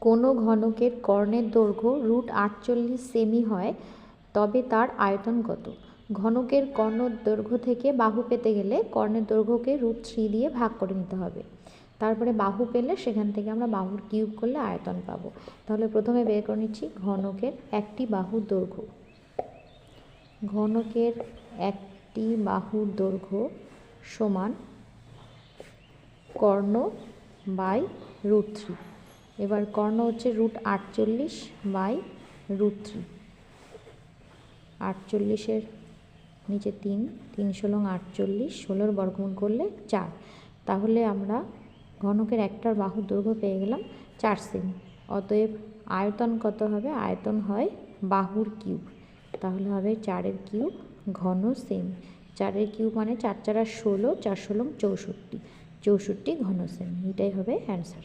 কোনো ঘনকের কর্ণের দৈর্ঘ্য রুট আটচল্লিশ সেমি হয়, তবে তার আয়তন কত? ঘনকের কর্ণ দৈর্ঘ্য থেকে বাহু পেতে গেলে কর্ণের দৈর্ঘ্যকে রুট থ্রি দিয়ে ভাগ করে নিতে হবে। তারপরে বাহু পেলে সেখান থেকে আমরা বাহুর কিউব করলে আয়তন পাবো। তাহলে প্রথমে বের করে নিচ্ছি ঘনকের একটি বাহুর দৈর্ঘ্য। ঘনকের একটি বাহুর দৈর্ঘ্য সমান কর্ণ বাই রুট থ্রি। এবার কর্ণ হচ্ছে রুট আটচল্লিশ বাই রুট থ্রি আটচল্লিশের নিচে তিন তিন ষোলো আটচল্লিশ, ষোলোর বর্গমূল করলে চার। তাহলে আমরা ঘনকের একটার বাহুর দৈর্ঘ্য পেয়ে গেলাম চার সেমি অতএব আয়তন কত হবে? আয়তন হয় বাহুর কিউব। তাহলে হবে চারের কিউব ঘন সেমি চারের কিউব মানে চার চার ষোলো চার ষোলো চৌষট্টি। চৌষট্টি ঘন সেমি এটাই হবে অ্যান্সার